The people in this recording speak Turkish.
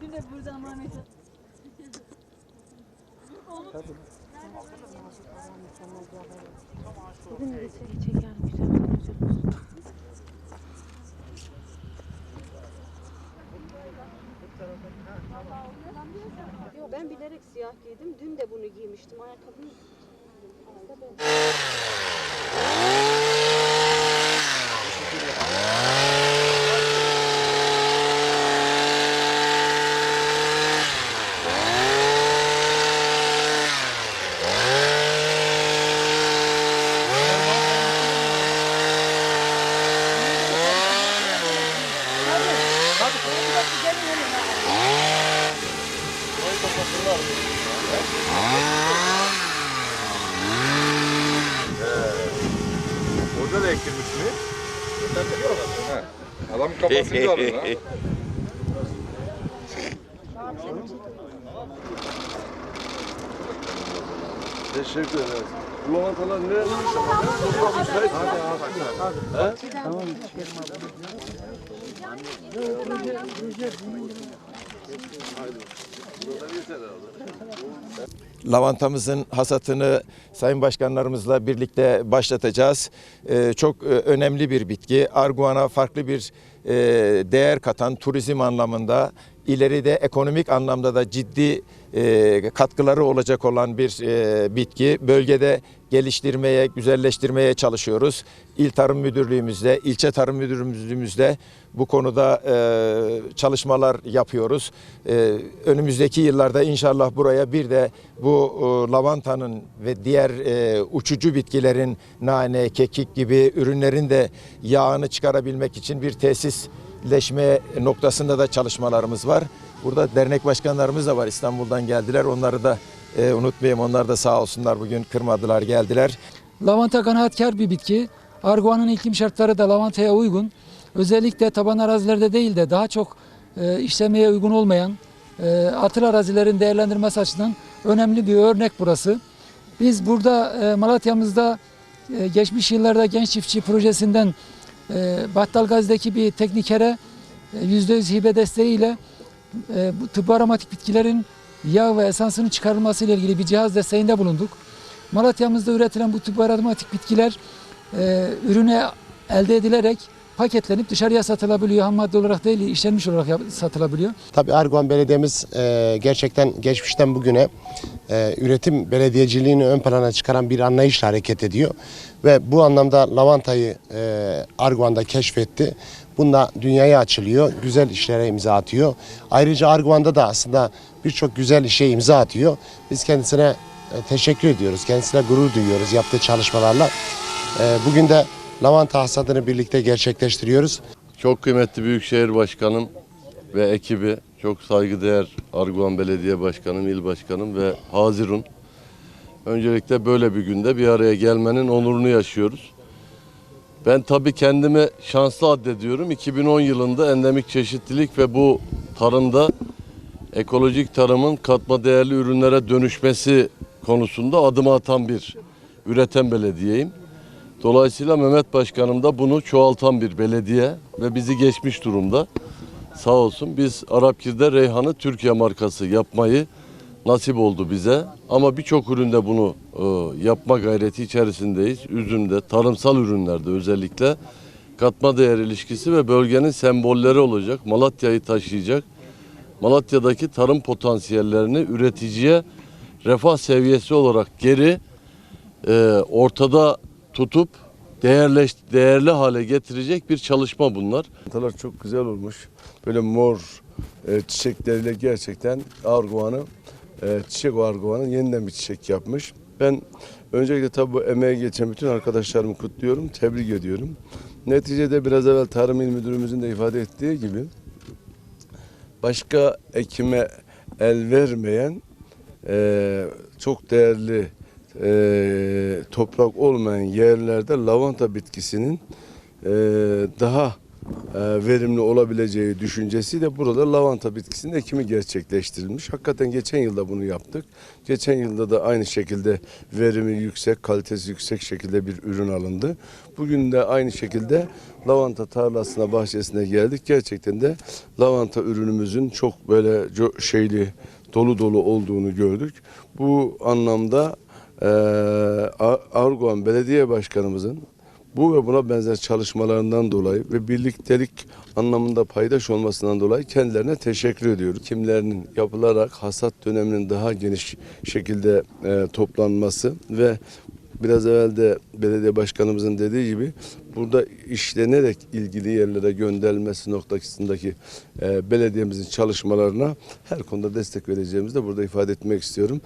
Dün de burada Mehmet Yo, ben bilerek siyah giydim. Dün de bunu giymiştim. Ayakkabıyı Da ekilmiş mi? He. Adamın kafasını alın ha. Teşekkür ederiz. Bu lavantalar nerede? Toprağı müsait mi? Lavantamızın hasatını sayın başkanlarımızla birlikte başlatacağız. Ee, çok e, önemli bir bitki. Arguana farklı bir e, değer katan turizm anlamında ileride ekonomik anlamda da ciddi e, katkıları olacak olan bir e, bitki. Bölgede geliştirmeye, güzelleştirmeye çalışıyoruz. İl Tarım Müdürlüğümüzde, ilçe Tarım Müdürlüğümüzde bu konuda çalışmalar yapıyoruz. Önümüzdeki yıllarda inşallah buraya bir de bu lavantanın ve diğer uçucu bitkilerin nane, kekik gibi ürünlerin de yağını çıkarabilmek için bir tesisleşme noktasında da çalışmalarımız var. Burada dernek başkanlarımız da var İstanbul'dan geldiler. Onları da e, unutmayayım. Onlar da sağ olsunlar bugün kırmadılar geldiler. Lavanta kanaatkar bir bitki. Argua'nın iklim şartları da lavantaya uygun. Özellikle taban arazilerde değil de daha çok e, işlemeye uygun olmayan e, atıl arazilerin değerlendirmesi açısından önemli bir örnek burası. Biz burada e, Malatya'mızda e, geçmiş yıllarda Genç Çiftçi projesinden e, Battalgazi'deki bir teknikere e, %100 hibe desteğiyle e, bu tıbbi aromatik bitkilerin yağ ve esansının çıkarılması ile ilgili bir cihaz desteğinde bulunduk. Malatya'mızda üretilen bu tıbbi aromatik bitkiler e, ürüne elde edilerek paketlenip dışarıya satılabiliyor. Ham madde olarak değil, işlenmiş olarak satılabiliyor. Tabii Erguvan Belediye'miz e, gerçekten geçmişten bugüne e, üretim belediyeciliğini ön plana çıkaran bir anlayışla hareket ediyor. Ve bu anlamda lavantayı e, Arguvan'da keşfetti. Bunda dünyaya açılıyor, güzel işlere imza atıyor. Ayrıca Arguvan'da da aslında birçok güzel işe imza atıyor. Biz kendisine e, teşekkür ediyoruz, kendisine gurur duyuyoruz yaptığı çalışmalarla. E, bugün de lavanta hasadını birlikte gerçekleştiriyoruz. Çok kıymetli Büyükşehir Başkanım ve ekibi, çok saygıdeğer Arguvan Belediye Başkanım, İl Başkanım ve Hazirun. Öncelikle böyle bir günde bir araya gelmenin onurunu yaşıyoruz. Ben tabii kendimi şanslı addediyorum. 2010 yılında endemik çeşitlilik ve bu tarımda ekolojik tarımın katma değerli ürünlere dönüşmesi konusunda adım atan bir üreten belediyeyim. Dolayısıyla Mehmet Başkanım da bunu çoğaltan bir belediye ve bizi geçmiş durumda. Sağ olsun biz Arapkir'de Reyhan'ı Türkiye markası yapmayı nasip oldu bize. Ama birçok üründe bunu e, yapma gayreti içerisindeyiz. Üzümde, tarımsal ürünlerde özellikle katma değer ilişkisi ve bölgenin sembolleri olacak. Malatya'yı taşıyacak. Malatya'daki tarım potansiyellerini üreticiye refah seviyesi olarak geri e, ortada tutup değerleş, değerli hale getirecek bir çalışma bunlar. Lavantalar çok güzel olmuş. Böyle mor e, çiçekleriyle gerçekten arguvanı, e, çiçek arguvanı yeniden bir çiçek yapmış. Ben öncelikle tabii bu emeği geçen bütün arkadaşlarımı kutluyorum, tebrik ediyorum. Neticede biraz evvel Tarım İl Müdürümüzün de ifade ettiği gibi başka ekime el vermeyen e, çok değerli e, toprak olmayan yerlerde lavanta bitkisinin e, daha verimli olabileceği düşüncesiyle burada lavanta bitkisinin ekimi gerçekleştirilmiş. Hakikaten geçen yılda bunu yaptık. Geçen yılda da aynı şekilde verimi yüksek, kalitesi yüksek şekilde bir ürün alındı. Bugün de aynı şekilde lavanta tarlasına, bahçesine geldik. Gerçekten de lavanta ürünümüzün çok böyle şeyli, dolu dolu olduğunu gördük. Bu anlamda e, Ar- Arguvan Belediye Başkanımızın bu ve buna benzer çalışmalarından dolayı ve birliktelik anlamında paydaş olmasından dolayı kendilerine teşekkür ediyoruz. Kimlerinin yapılarak hasat döneminin daha geniş şekilde e, toplanması ve biraz evvel de belediye başkanımızın dediği gibi burada işlenerek ilgili yerlere gönderilmesi noktasındaki e, belediyemizin çalışmalarına her konuda destek vereceğimizi de burada ifade etmek istiyorum.